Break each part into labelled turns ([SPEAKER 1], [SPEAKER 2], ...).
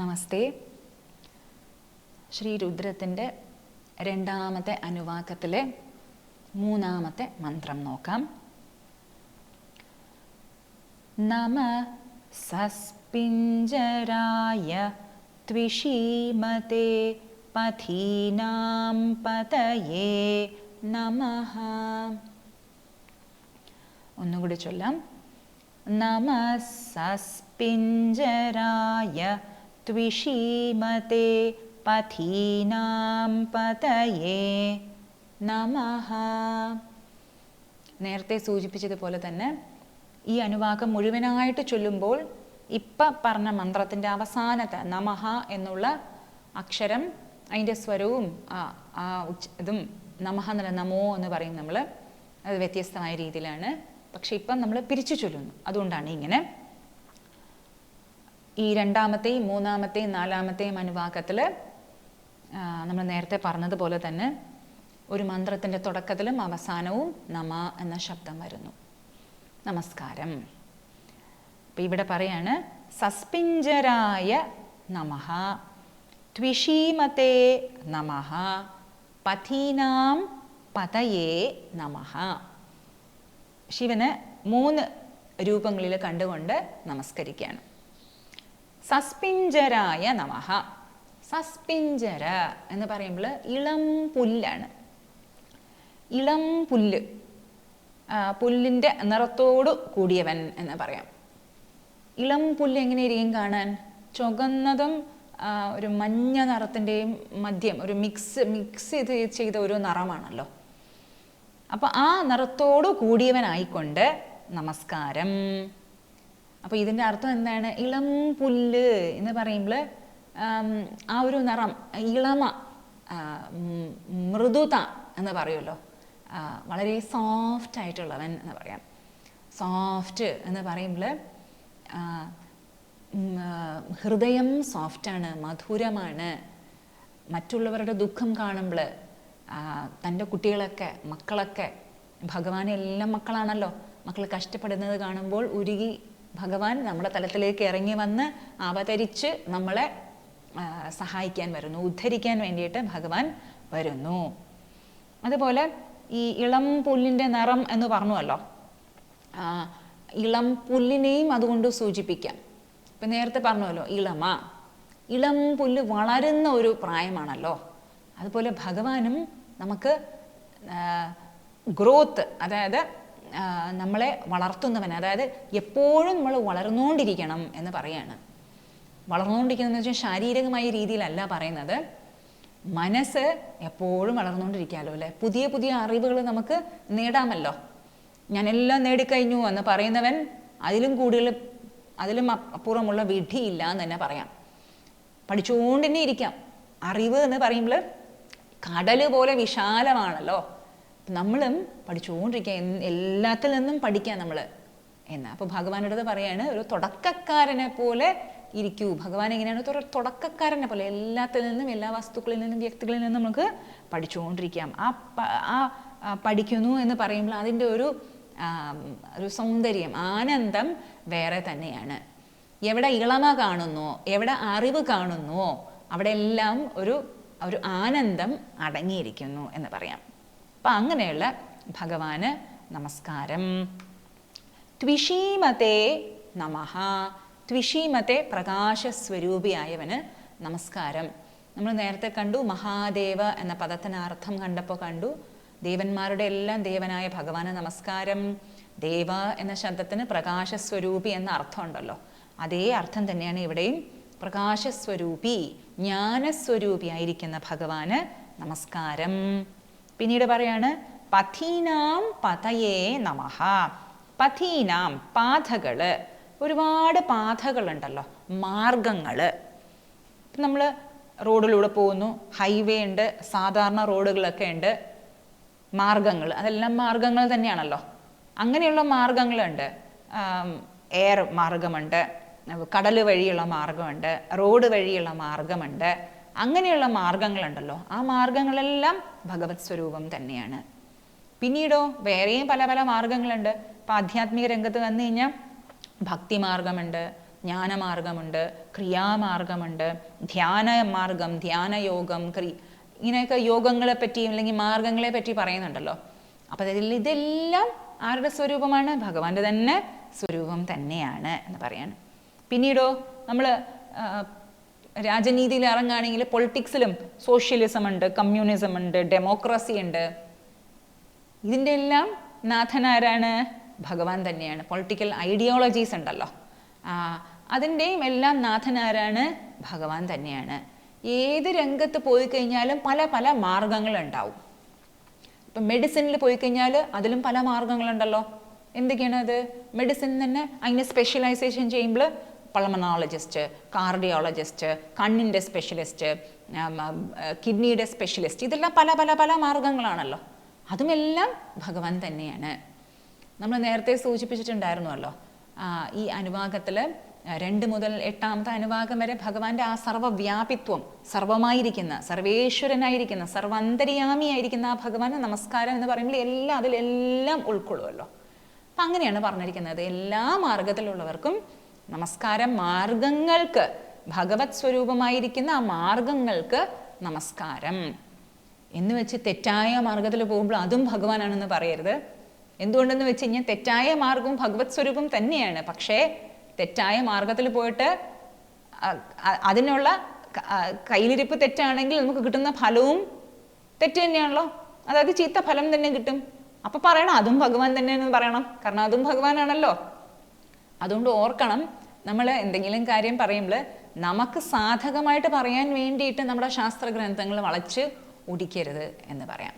[SPEAKER 1] നമസ്തേ. ശ്രീ രുദ്രത്തിന്റെ രണ്ടാമത്തെ അനുവാക്കത്തിലെ മൂന്നാമത്തെ മന്ത്രം നോക്കാം. നമ സസ്പിഞ്ചരായ ത്വിഷീമതേ പഥീനാം പതയേ നമ. ഒന്നുകൂടി ചൊല്ലാം. നമ സസ്പിഞ്ചരായ ത്വിഷീമതേ പഥീനാം പതയേ നമഹ നേരത്തെ സൂചിപ്പിച്ചതുപോലെ തന്നെ ഈ അനുവാകം മുഴുവനായിട്ട് ചൊല്ലുമ്പോൾ ഇപ്പം പറഞ്ഞ മന്ത്രത്തിന്റെ അവസാനത്തെ നമഹ എന്നുള്ള അക്ഷരം അതിന്റെ സ്വരവും ആ ആ ഉച്ച ഇതും നമഹ എന്നുള്ള നമോ എന്ന് പറയും നമ്മൾ അത് വ്യത്യസ്തമായ രീതിയിലാണ്. പക്ഷെ ഇപ്പം നമ്മൾ പിരിച്ചു ചൊല്ലുന്നു. അതുകൊണ്ടാണ് ഇങ്ങനെ ഈ രണ്ടാമത്തെയും മൂന്നാമത്തെയും നാലാമത്തെയും അനുവാക്കത്തിൽ നമ്മൾ നേരത്തെ പറഞ്ഞതുപോലെ തന്നെ ഒരു മന്ത്രത്തിന്റെ തുടക്കത്തിലും അവസാനവും നമ എന്ന ശബ്ദം വരുന്നു. നമസ്കാരം. അപ്പം ഇവിടെ പറയാണ് സസ്പിഞ്ചരായ നമഃ ത്വിഷീമത്തെ നമഃ പഥീനാം പതയേ നമഃ. ശിവന് മൂന്ന് രൂപങ്ങളിൽ കണ്ടുകൊണ്ട് നമസ്കരിക്കുകയാണ്. സസ്പിഞ്ചരായ നമഹ സസ്പിഞ്ചര എന്ന് പറയുമ്പോൾ ഇളം പുല്ലാണ്. ഇളം പുല്ല്. പുല്ലിന്റെ നിറത്തോട് കൂടിയവൻ എന്ന് പറയാം. ഇളം പുല്ല് എങ്ങനെയിരിക്കും കാണാൻ? ചുവന്നതും ഒരു മഞ്ഞ നിറത്തിന്റെയും മദ്യം ഒരു മിക്സ് മിക്സ് ചെയ്ത് ചെയ്ത ഒരു നിറമാണല്ലോ. അപ്പോൾ ആ നിറത്തോട് കൂടിയവനായിക്കൊണ്ട് നമസ്കാരം. അപ്പോൾ ഇതിന്റെ അർത്ഥം എന്താണ്? ഇളം പുല്ല് എന്ന് പറയുമ്പോൾ ആ ഒരു നിറം ഇളമ മൃദുത എന്ന് പറയുമല്ലോ വളരെ സോഫ്റ്റ് ആയിട്ടുള്ളവൻ എന്ന് പറയാം. സോഫ്റ്റ് എന്ന് പറയുമ്പോൾ ഹൃദയം സോഫ്റ്റാണ് മധുരമാണ്. മറ്റുള്ളവരുടെ ദുഃഖം കാണുമ്പോൾ തന്റെ കുട്ടികളൊക്കെ മക്കളൊക്കെ ഭഗവാൻ എല്ലാം മക്കളാണല്ലോ. മക്കൾ കഷ്ടപ്പെടുന്നത് കാണുമ്പോൾ ഉരുകി ഭഗവാൻ നമ്മുടെ തലത്തിലേക്ക് ഇറങ്ങി വന്ന് അവതരിച്ച് നമ്മളെ സഹായിക്കാൻ വരുന്നു ഉദ്ധരിക്കാൻ വേണ്ടിയിട്ട് ഭഗവാൻ വരുന്നു. അതുപോലെ ഈ ഇളം പുല്ലിന്റെ നിറം എന്ന് പറഞ്ഞുവല്ലോ ഇളം പുല്ലിനെയും അതുകൊണ്ട് സൂചിപ്പിക്കാം. ഇപ്പം നേരത്തെ പറഞ്ഞുവല്ലോ ഇളമ. ഇളം പുല്ല് വളരുന്ന ഒരു പ്രായമാണല്ലോ. അതുപോലെ ഭഗവാനും നമുക്ക് ഗ്രോത്ത് അതായത് നമ്മളെ വളർത്തുന്നവൻ അതായത് എപ്പോഴും നമ്മൾ വളർന്നുകൊണ്ടിരിക്കണം എന്ന് പറയാണ്. വളർന്നുകൊണ്ടിരിക്കുന്നത് വെച്ചാൽ ശാരീരികമായ രീതിയിലല്ല പറയുന്നത്. മനസ്സ് എപ്പോഴും വളർന്നുകൊണ്ടിരിക്കാമല്ലോ അല്ലേ? പുതിയ പുതിയ അറിവുകൾ നമുക്ക് നേടാമല്ലോ. ഞാനെല്ലാം നേടിക്കഴിഞ്ഞു എന്ന് പറയുന്നവൻ അതിലും കൂടുതൽ അതിലും അപ്പുറമുള്ള വിധിയില്ല എന്ന് തന്നെ പറയാം. പഠിച്ചുകൊണ്ട് തന്നെ ഇരിക്കാം. അറിവ് എന്ന് പറയുമ്പോൾ കടൽ പോലെ വിശാലമാണല്ലോ. നമ്മളും പഠിച്ചുകൊണ്ടിരിക്കുക എല്ലാത്തിൽ നിന്നും പഠിക്കുക നമ്മൾ എന്ന് അപ്പോൾ ഭഗവാനുടേത് പറയാണ് ഒരു തുടക്കക്കാരനെ പോലെ ഇരിക്കൂ. ഭഗവാൻ എങ്ങനെയാണ്? തുടക്കക്കാരനെ പോലെ എല്ലാത്തിൽ നിന്നും എല്ലാ വസ്തുക്കളിൽ നിന്നും വ്യക്തികളിൽ നിന്നും നമുക്ക് പഠിച്ചുകൊണ്ടിരിക്കാം. ആ ആ പഠിക്കുന്നു എന്ന് പറയുമ്പോൾ അതിന്റെ ഒരു ഒരു സൗന്ദര്യം ആനന്ദം വേറെ തന്നെയാണ്. എവിടെ ഇളമ കാണുന്നോ എവിടെ അറിവ് കാണുന്നുവോ അവിടെ എല്ലാം ഒരു ഒരു ആനന്ദം അടങ്ങിയിരിക്കുന്നു എന്ന് പറയാം. അപ്പം അങ്ങനെയുള്ള ഭഗവാന് നമസ്കാരം. ത്വിഷീമതേ നമഹ ത്വിഷീമത്തെ പ്രകാശസ്വരൂപിയായവന് നമസ്കാരം. നമ്മൾ നേരത്തെ കണ്ടു മഹാദേവ എന്ന പദത്തിന് അർത്ഥം കണ്ടപ്പോൾ കണ്ടു. ദേവന്മാരുടെ എല്ലാം ദേവനായ ഭഗവാന് നമസ്കാരം. ദേവ എന്ന ശബ്ദത്തിന് പ്രകാശസ്വരൂപി എന്ന അർത്ഥമുണ്ടല്ലോ. അതേ അർത്ഥം തന്നെയാണ് ഇവിടെയും പ്രകാശസ്വരൂപി ജ്ഞാനസ്വരൂപി ആയിരിക്കുന്ന ഭഗവാന് നമസ്കാരം. പിന്നീട് പറയാണ് പഥീനാം പതയേ നമഹ പഥീനാം പാതകൾ ഒരുപാട് പാതകളുണ്ടല്ലോ മാർഗങ്ങൾ നമ്മൾ റോഡിലൂടെ പോകുന്നു ഹൈവേ ഉണ്ട് സാധാരണ റോഡുകളൊക്കെ ഉണ്ട് മാർഗങ്ങൾ അതെല്ലാം മാർഗങ്ങൾ തന്നെയാണല്ലോ. അങ്ങനെയുള്ള മാർഗങ്ങളുണ്ട്. എയർ മാർഗമുണ്ട് കടൽ വഴിയുള്ള മാർഗമുണ്ട് റോഡ് വഴിയുള്ള മാർഗമുണ്ട്. അങ്ങനെയുള്ള മാർഗങ്ങളുണ്ടല്ലോ. ആ മാർഗങ്ങളെല്ലാം ഭഗവത് സ്വരൂപം തന്നെയാണ്. പിന്നീടോ വേറെയും പല പല മാർഗങ്ങളുണ്ട്. ഇപ്പം ആധ്യാത്മിക രംഗത്ത് വന്നു കഴിഞ്ഞാൽ ഭക്തിമാർഗമുണ്ട് ജ്ഞാനമാർഗമുണ്ട് ക്രിയാമാർഗമുണ്ട് ധ്യാന മാർഗം ധ്യാനയോഗം ക്രി ഇങ്ങനെയൊക്കെ യോഗങ്ങളെ പറ്റി അല്ലെങ്കിൽ മാർഗങ്ങളെ പറ്റി പറയുന്നുണ്ടല്ലോ. അപ്പൊ അതിൽ ഇതെല്ലാം ആരുടെ സ്വരൂപമാണ്? ഭഗവാന്റെ തന്നെ സ്വരൂപം തന്നെയാണ് എന്ന് പറയാണ്. പിന്നീടോ നമ്മൾ രാജനീതിയിൽ ഇറങ്ങുകയാണെങ്കിൽ പൊളിറ്റിക്സിലും സോഷ്യലിസം ഉണ്ട് കമ്മ്യൂണിസം ഉണ്ട് ഡെമോക്രസി ഉണ്ട്. ഇതിന്റെ എല്ലാം നാഥനാരാണ് ഭഗവാൻ തന്നെയാണ്. പൊളിറ്റിക്കൽ ഐഡിയോളജീസ് ഉണ്ടല്ലോ. അതിന്റെയും എല്ലാം നാഥനാരാണ് ഭഗവാൻ തന്നെയാണ്. ഏത് രംഗത്ത് പോയി കഴിഞ്ഞാലും പല പല മാർഗങ്ങളുണ്ടാവും ഇപ്പം മെഡിസിനിൽ പോയി കഴിഞ്ഞാൽ അതിലും പല മാർഗങ്ങളുണ്ടല്ലോ. എന്തൊക്കെയാണ് അത്? മെഡിസിൻ തന്നെ അതിന് സ്പെഷ്യലൈസേഷൻ ചെയ്യുമ്പോൾ പൾമണോളജിസ്റ്റ് കാർഡിയോളജിസ്റ്റ് കണ്ണിന്റെ സ്പെഷ്യലിസ്റ്റ് കിഡ്നിയുടെ സ്പെഷ്യലിസ്റ്റ് ഇതെല്ലാം പല പല പല മാർഗങ്ങളാണല്ലോ. അതുമെല്ലാം ഭഗവാൻ തന്നെയാണ്. നമ്മൾ നേരത്തെ സൂചിപ്പിച്ചിട്ടുണ്ടായിരുന്നുവല്ലോ ഈ അനുവാകത്തിൽ രണ്ട് മുതൽ എട്ടാമത്തെ അനുവാകം വരെ ഭഗവാന്റെ ആ സർവവ്യാപിത്വം സർവമായിരിക്കുന്ന സർവേശ്വരനായിരിക്കുന്ന സർവന്തര്യാമിയായിരിക്കുന്ന ആ ഭഗവാന് നമസ്കാരം എന്ന് പറയുമ്പോൾ എല്ലാം അതിലെല്ലാം ഉൾക്കൊള്ളുമല്ലോ അപ്പം അങ്ങനെയാണ് പറഞ്ഞിരിക്കുന്നത്. എല്ലാ മാർഗത്തിലുള്ളവർക്കും നമസ്കാരം മാർഗങ്ങൾക്ക് ഭഗവത് സ്വരൂപമായിരിക്കുന്ന ആ മാർഗങ്ങൾക്ക് നമസ്കാരം. എന്ന് വെച്ച് തെറ്റായ മാർഗത്തിൽ പോകുമ്പോൾ അതും ഭഗവാനാണെന്ന് പറയരുത്. എന്തുകൊണ്ടെന്ന് വെച്ച് കഴിഞ്ഞാൽ തെറ്റായ മാർഗവും ഭഗവത് സ്വരൂപം തന്നെയാണ്. പക്ഷേ തെറ്റായ മാർഗത്തിൽ പോയിട്ട് അതിനുള്ള കയ്യിലിരിപ്പ് തെറ്റാണെങ്കിൽ നമുക്ക് കിട്ടുന്ന ഫലവും തെറ്റ് തന്നെയാണല്ലോ. അതായത് ചീത്ത ഫലം തന്നെ കിട്ടും. അപ്പൊ പറയണം അതും ഭഗവാൻ തന്നെയാണെന്ന് പറയണം. കാരണം അതും ഭഗവാനാണല്ലോ. അതുകൊണ്ട് ഓർക്കണം നമ്മൾ എന്തെങ്കിലും കാര്യം പറയുമ്പോൾ നമുക്ക് സാധകമായിട്ട് പറയാൻ വേണ്ടിയിട്ട് നമ്മുടെ ശാസ്ത്ര ഗ്രന്ഥങ്ങൾ വളച്ച് ഒടിക്കരുത് എന്ന് പറയാം.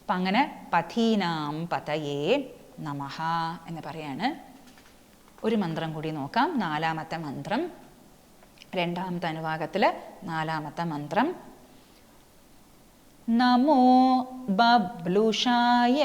[SPEAKER 1] അപ്പം അങ്ങനെ പഥീനാം പതയേ നമഹ എന്ന് പറയാണ്. ഒരു മന്ത്രം കൂടി നോക്കാം. നാലാമത്തെ മന്ത്രം. രണ്ടാമത്തെ അനുവാകത്തിൽ നാലാമത്തെ മന്ത്രം. നമോ ബബ്ലുഷായ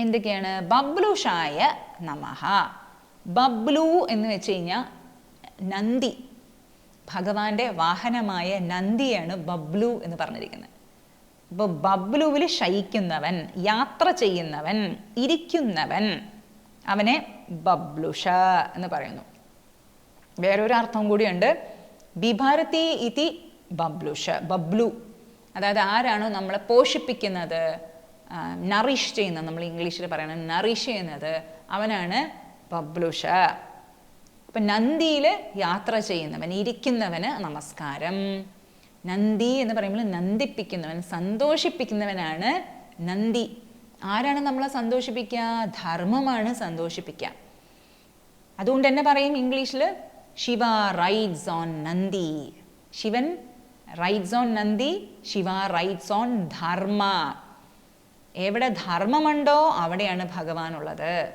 [SPEAKER 1] എന്തൊക്കെയാണ്? ബബ്ലുഷായ നമഹ. ബബ്ലു എന്ന് വെച്ച് കഴിഞ്ഞാൽ നന്ദി. ഭഗവാന്റെ വാഹനമായ നന്ദിയാണ് ബബ്ലു എന്ന് പറഞ്ഞിരിക്കുന്നത്. അപ്പോൾ ബബ്ലുവിൽ ശയിക്കുന്നവൻ യാത്ര ചെയ്യുന്നവൻ ഇരിക്കുന്നവൻ അവനെ ബബ്ലുഷ എന്ന് പറയുന്നു. വേറൊരു അർത്ഥം കൂടിയുണ്ട്. ബിഭാരതി ഇതി ബബ്ലുഷ ബബ്ലു. അതായത് ആരാണോ നമ്മളെ പോഷിപ്പിക്കുന്നത്? നറിഷ് ചെയ്യുന്ന നമ്മൾ ഇംഗ്ലീഷിൽ പറയണം നറിഷ് ചെയ്യുന്നത് അവനാണ് ബബ്ലുഷ അപ്പം നന്ദിയിൽ യാത്ര ചെയ്യുന്നവൻ ഇരിക്കുന്നവന് നമസ്കാരം. നന്ദി എന്ന് പറയുമ്പോൾ നന്ദിപ്പിക്കുന്നവൻ സന്തോഷിപ്പിക്കുന്നവനാണ് നന്ദി. ആരാണ് നമ്മളെ സന്തോഷിപ്പിക്കുക? ധർമ്മമാണ് സന്തോഷിപ്പിക്കുക. അതുകൊണ്ട് തന്നെ പറയും ഇംഗ്ലീഷിൽ ശിവ റൈഡ്സ് ഓൺ നന്ദി. ശിവൻ റൈഡ്സ് ഓൺ നന്ദി ശിവ റൈഡ്സ് ഓൺ ധർമ്മ. എവിടെ ധർമ്മമുണ്ടോ അവിടെയാണ് ഭഗവാൻ ഉള്ളത്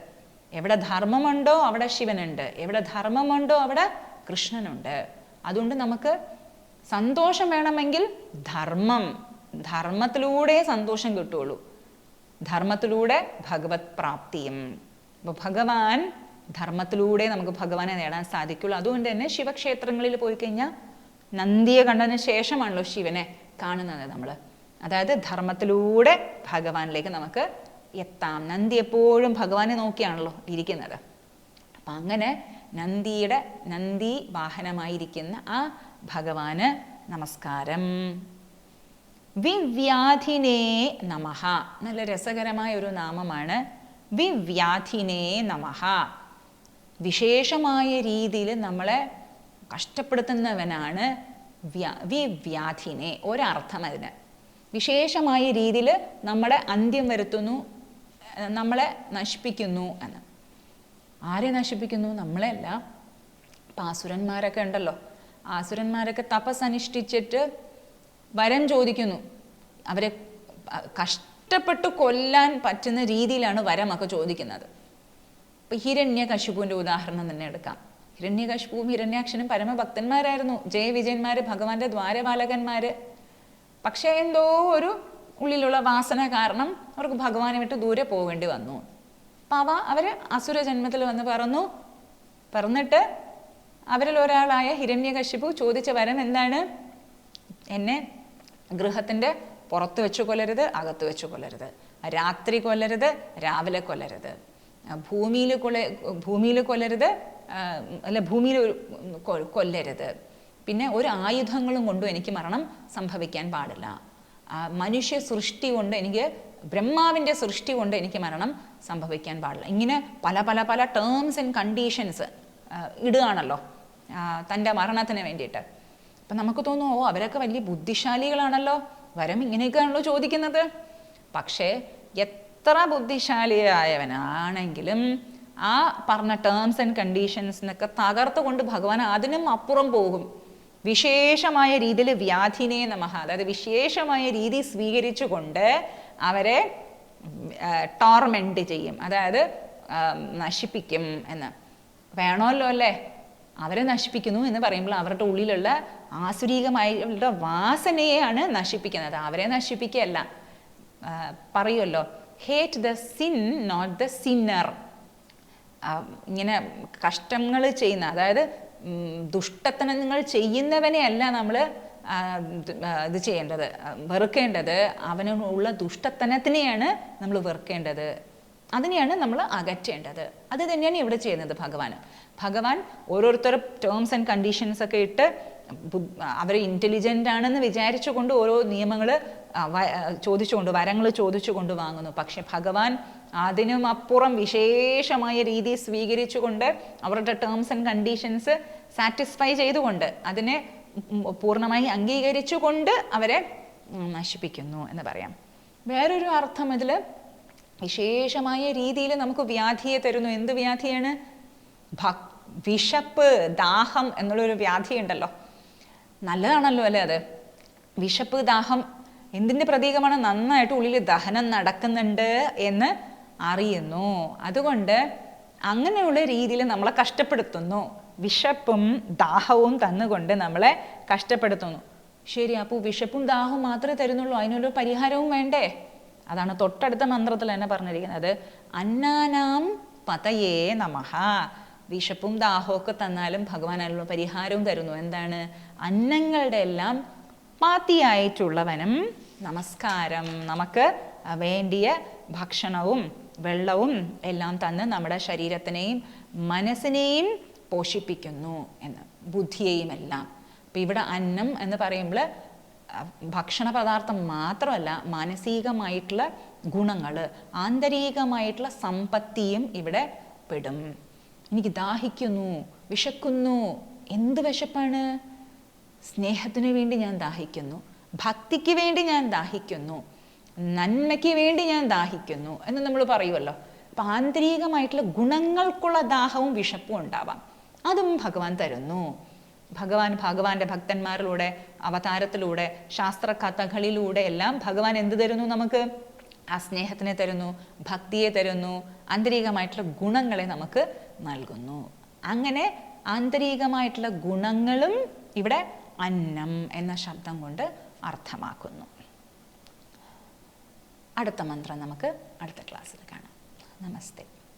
[SPEAKER 1] എവിടെ ധർമ്മമുണ്ടോ അവിടെ ശിവനുണ്ട്. എവിടെ ധർമ്മമുണ്ടോ അവിടെ കൃഷ്ണനുണ്ട്. അതുകൊണ്ട് നമുക്ക് സന്തോഷം വേണമെങ്കിൽ ധർമ്മം ധർമ്മത്തിലൂടെ സന്തോഷം കിട്ടുള്ളൂ ധർമ്മത്തിലൂടെ ഭഗവത് പ്രാപ്തിയും. അപ്പോൾ ഭഗവാൻ ധർമ്മത്തിലൂടെ നമുക്ക് ഭഗവാനെ നേടാൻ സാധിക്കുള്ളൂ. അതുകൊണ്ട് തന്നെ ശിവക്ഷേത്രങ്ങളിൽ പോയി കഴിഞ്ഞാൽ നന്ദിയെ കണ്ടതിന് ശേഷമാണല്ലോ ശിവനെ കാണുന്നത് നമ്മൾ അതായത് ധർമ്മത്തിലൂടെ ഭഗവാനിലേക്ക് നമുക്ക് എത്താം. നന്ദി എപ്പോഴും ഭഗവാനെ നോക്കിയാണല്ലോ ഇരിക്കുന്നത്. അപ്പം അങ്ങനെ നന്ദിയുടെ നന്ദി വാഹനമായിരിക്കുന്ന ആ ഭഗവാന് നമസ്കാരം. വിവ്യാധിനേ നമഃ നല്ല രസകരമായ ഒരു നാമമാണ്. വിവ്യാധിനേ നമഃ വിശേഷമായ രീതിയിൽ നമ്മളെ കഷ്ടപ്പെടുത്തുന്നവനാണ് വ്യാ വിവ്യാധിനെ. ഒരർത്ഥം അതിന്. വിശേഷമായ രീതിയിൽ നമ്മളെ അന്ത്യം വരുത്തുന്നു നമ്മളെ നശിപ്പിക്കുന്നു എന്ന്. ആരെ നശിപ്പിക്കുന്നു? നമ്മളെയല്ല. പാസുരന്മാരൊക്കെ ഉണ്ടല്ലോ. ആസുരന്മാരൊക്കെ തപസ് അനുഷ്ഠിച്ചിട്ട് വരം ചോദിക്കുന്നു. അവരെ കഷ്ടപ്പെട്ട് കൊല്ലാൻ പറ്റുന്ന രീതിയിലാണ് വരമൊക്കെ ചോദിക്കുന്നത്. ഇപ്പം ഹിരണ്യകശിപുവിന്റെ ഉദാഹരണം തന്നെ എടുക്കാം. ഹിരണ്യകശിപുവും ഹിരണ്യാക്ഷനും പരമഭക്തന്മാരായിരുന്നു. ജയവിജയന്മാർ ഭഗവാന്റെ ദ്വാരപാലകന്മാർ പക്ഷേ എന്തോ ഒരു ഉള്ളിലുള്ള വാസന കാരണം അവർക്ക് ഭഗവാനെ വിട്ട് ദൂരെ പോകേണ്ടി വന്നു. അപ്പം അവ അവർ അസുര ജന്മത്തിൽ വന്ന് പറന്നു. പറന്നിട്ട് അവരിൽ ഒരാളായ ഹിരണ്യകശിപു ചോദിച്ച വരം എന്താണ്? എന്നെ ഗൃഹത്തിന്റെ പുറത്ത് വെച്ച് കൊല്ലരുത് അകത്ത് വെച്ച് കൊല്ലരുത്. രാത്രി കൊല്ലരുത് രാവിലെ കൊല്ലരുത്. ഭൂമിയിൽ കൊല ഭൂമിയിൽ കൊല്ലരുത് അല്ല ഭൂമിയിൽ കൊല്ലരുത്. പിന്നെ ഒരു ആയുധങ്ങളും കൊണ്ടും എനിക്ക് മരണം സംഭവിക്കാൻ പാടില്ല. മനുഷ്യ സൃഷ്ടി കൊണ്ട് എനിക്ക് ബ്രഹ്മാവിന്റെ സൃഷ്ടി കൊണ്ട് എനിക്ക് മരണം സംഭവിക്കാൻ പാടില്ല. ഇങ്ങനെ പല പല പല ടേംസ് ആൻഡ് കണ്ടീഷൻസ് ഇടുകയാണല്ലോ തന്റെ മരണത്തിന് വേണ്ടിയിട്ട്. അപ്പം നമുക്ക് തോന്നും ഓ അവരൊക്കെ വലിയ ബുദ്ധിശാലികളാണല്ലോ. വരം ഇങ്ങനെയൊക്കെയാണല്ലോ ചോദിക്കുന്നത്. പക്ഷേ എത്ര ബുദ്ധിശാലിയായവനാണെങ്കിലും ആ പറഞ്ഞ ടേംസ് ആൻഡ് കണ്ടീഷൻസിനൊക്കെ തകർത്തുകൊണ്ട് ഭഗവാൻ അതിനും അപ്പുറം പോകും. വിശേഷമായ രീതിയിൽ വ്യാധിനെ നമ അതായത് വിശേഷമായ രീതി സ്വീകരിച്ചുകൊണ്ട് അവരെ ടോർമെന്റ് ചെയ്യും. അതായത് നശിപ്പിക്കും എന്ന്. വേണമല്ലോ അല്ലേ? അവരെ നശിപ്പിക്കുന്നു എന്ന് പറയുമ്പോൾ അവരുടെ ഉള്ളിലുള്ള ആസുരീകമായ വാസനയെയാണ് നശിപ്പിക്കുന്നത്. അവരെ നശിപ്പിക്കുകയല്ല. പറയുമല്ലോ hate the sin not the sinner ഇങ്ങനെ കഷ്ടങ്ങൾ ചെയ്യുന്ന അതായത് ദുഷ്ടത്തനങ്ങൾ ചെയ്യുന്നവനെ അല്ല നമ്മൾ ഇത് ചെയ്യേണ്ടത്. വെറുക്കേണ്ടത് അവനുള്ള ദുഷ്ടത്തനത്തിനെയാണ് നമ്മൾ വെറുക്കേണ്ടത്. അതിനെയാണ് നമ്മൾ അകറ്റേണ്ടത്. അത് തന്നെയാണ് ഇവിടെ ചെയ്യുന്നത് ഭഗവാൻ. ഭഗവാൻ ഓരോരുത്തർ ടേംസ് ആൻഡ് കണ്ടീഷൻസ് ഒക്കെ ഇട്ട് അവർ ഇന്റലിജന്റ് ആണെന്ന് വിചാരിച്ചുകൊണ്ട് ഓരോ നിയമങ്ങൾ ചോദിച്ചുകൊണ്ട് വരങ്ങൾ ചോദിച്ചുകൊണ്ട് വാങ്ങുന്നു. പക്ഷെ ഭഗവാൻ അതിനും അപ്പുറം വിശേഷമായ രീതി സ്വീകരിച്ചുകൊണ്ട് അവരുടെ ടേംസ് ആൻഡ് കണ്ടീഷൻസ് സാറ്റിസ്ഫൈ ചെയ്തുകൊണ്ട് അതിനെ പൂർണമായി അംഗീകരിച്ചുകൊണ്ട് അവരെ നശിപ്പിക്കുന്നു എന്ന് പറയാം. വേറൊരു അർത്ഥം ഇതിൽ വിശേഷമായ രീതിയിൽ നമുക്ക് വ്യാധിയെ തരുന്നു. എന്ത് വ്യാധിയാണ്? വിശപ്പ് ദാഹം എന്നുള്ളൊരു വ്യാധി ഉണ്ടല്ലോ. നല്ലതാണല്ലോ അല്ലേ അത്? വിശപ്പ് ദാഹം എന്തിന്റെ പ്രതീകമാണ്? നന്നായിട്ട് ഉള്ളിൽ ദഹനം നടക്കുന്നുണ്ട് എന്ന് അറിയുന്നു. അതുകൊണ്ട് അങ്ങനെയുള്ള രീതിയിൽ നമ്മളെ കഷ്ടപ്പെടുത്തുന്നു. വിശപ്പും ദാഹവും തന്നുകൊണ്ട് നമ്മളെ കഷ്ടപ്പെടുത്തുന്നു. ശരി അപ്പോൾ വിശപ്പും ദാഹവും മാത്രമേ തരുന്നുള്ളൂ. അതിനൊരു പരിഹാരവും വേണ്ടേ? അതാണ് തൊട്ടടുത്ത മന്ത്രത്തിൽ തന്നെ പറഞ്ഞിരിക്കുന്നത്. അന്നാനാം പതയേ നമഹ. വിശപ്പും ദാഹവും ഒക്കെ തന്നാലും ഭഗവാൻ അതിനുള്ള പരിഹാരവും തരുന്നു. എന്താണ്? അന്നങ്ങളുടെ എല്ലാം പാത്തിയായിട്ടുള്ളവനും നമസ്കാരം. നമുക്ക് വേണ്ടിയ ഭക്ഷണവും വെള്ളവും എല്ലാം തന്ന് നമ്മുടെ ശരീരത്തിനെയും മനസ്സിനെയും പോഷിപ്പിക്കുന്നു എന്ന് ബുദ്ധിയെയും എല്ലാം അപ്പം ഇവിടെ അന്നം എന്ന് പറയുമ്പോൾ ഭക്ഷണ പദാർത്ഥം മാത്രമല്ല മാനസികമായിട്ടുള്ള ഗുണങ്ങൾ ആന്തരികമായിട്ടുള്ള സമ്പത്തിയും ഇവിടെ പെടും. എനിക്ക് ദാഹിക്കുന്നു വിശക്കുന്നു. എന്ത് വിശപ്പാണ്? സ്നേഹത്തിനു വേണ്ടി ഞാൻ ദാഹിക്കുന്നു. ഭക്തിക്ക് വേണ്ടി ഞാൻ ദാഹിക്കുന്നു. നന്മയ്ക്ക് വേണ്ടി ഞാൻ ദാഹിക്കുന്നു എന്ന് നമ്മൾ പറയുമല്ലോ. അപ്പം ആന്തരികമായിട്ടുള്ള ഗുണങ്ങൾക്കുള്ള ദാഹവും വിശപ്പും ഉണ്ടാവാം. അതും ഭഗവാൻ തരുന്നു. ഭഗവാൻ ഭഗവാന്റെ ഭക്തന്മാരിലൂടെ അവതാരത്തിലൂടെ ശാസ്ത്ര കഥകളിലൂടെ എല്ലാം ഭഗവാൻ എന്ത് തരുന്നു നമുക്ക്? ആ സ്നേഹത്തിനെ തരുന്നു ഭക്തിയെ തരുന്നു ആന്തരികമായിട്ടുള്ള ഗുണങ്ങളെ നമുക്ക് നൽകുന്നു. അങ്ങനെ ആന്തരികമായിട്ടുള്ള ഗുണങ്ങളും ഇവിടെ അന്നം എന്ന ശബ്ദം കൊണ്ട് അർത്ഥമാക്കുന്നു. അടുത്ത മന്ത്രം നമുക്ക് അടുത്ത ക്ലാസ്സിൽ കാണാം. നമസ്തേ.